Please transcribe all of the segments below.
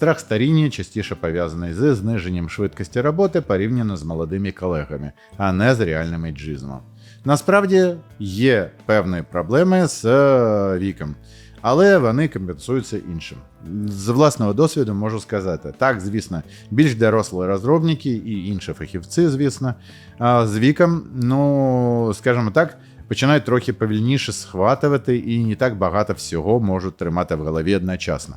Страх старіння частіше пов'язаний з зниженням швидкості роботи порівняно з молодими колегами, а не з реальним ейджизмом. Насправді є певні проблеми з е, віком, але вони компенсуються іншим. З власного досвіду можу сказати: так, звісно, більш дорослі розробники і інші фахівці, звісно, з віком, ну скажімо так, починають трохи повільніше схватувати і не так багато всього можуть тримати в голові одночасно.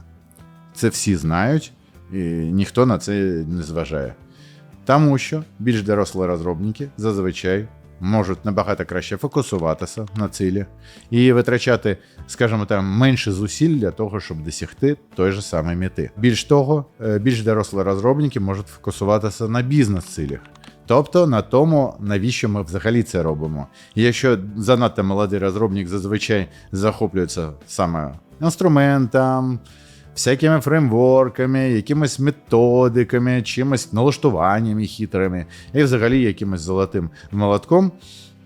Це всі знають, і ніхто на це не зважає. Тому що більш дорослі розробники зазвичай можуть набагато краще фокусуватися на цілі і витрачати, скажімо так, менше зусиль для того, щоб досягти той же самої мети. Більш того, е, більш дорослі розробники можуть фокусуватися на бізнес-цілях. Тобто на тому, навіщо ми взагалі це робимо. І якщо занадто молодий розробник зазвичай захоплюється саме інструментом, всякими фреймворками, якимись методиками, чимось налаштуваннями хитрими, і взагалі якимось золотим молотком,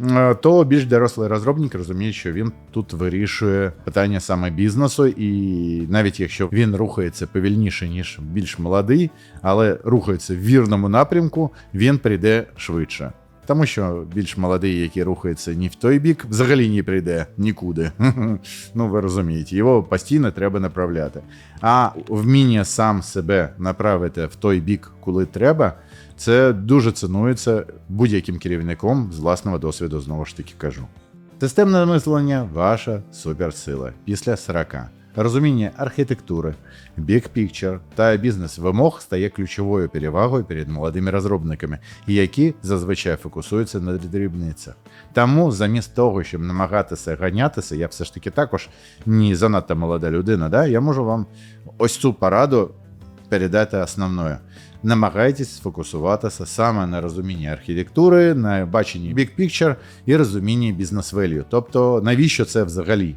е, то більш дорослий розробник розуміє, що він тут вирішує питання саме бізнесу, і навіть якщо він рухається повільніше, ніж більш молодий, але рухається в вірному напрямку, він прийде швидше. Тому що більш молодий, який рухається ні в той бік, взагалі не прийде нікуди. ну, ви розумієте, його постійно треба направляти. А вміння сам себе направити в той бік, коли треба, це дуже цінується будь-яким керівником з власного досвіду, знову ж таки кажу. Системне мислення ваша суперсила після 40. Розуміння архітектури, picture та бізнес-вимог стає ключовою перевагою перед молодими розробниками, які зазвичай фокусуються на дрібницях. Тому, замість того, щоб намагатися ганятися, я все ж таки також не занадто молода людина. Да? Я можу вам ось цю пораду передати основною. Намагайтесь сфокусуватися саме на розумінні архітектури, на баченні picture і розумінні бізнес-велью. Тобто, навіщо це взагалі?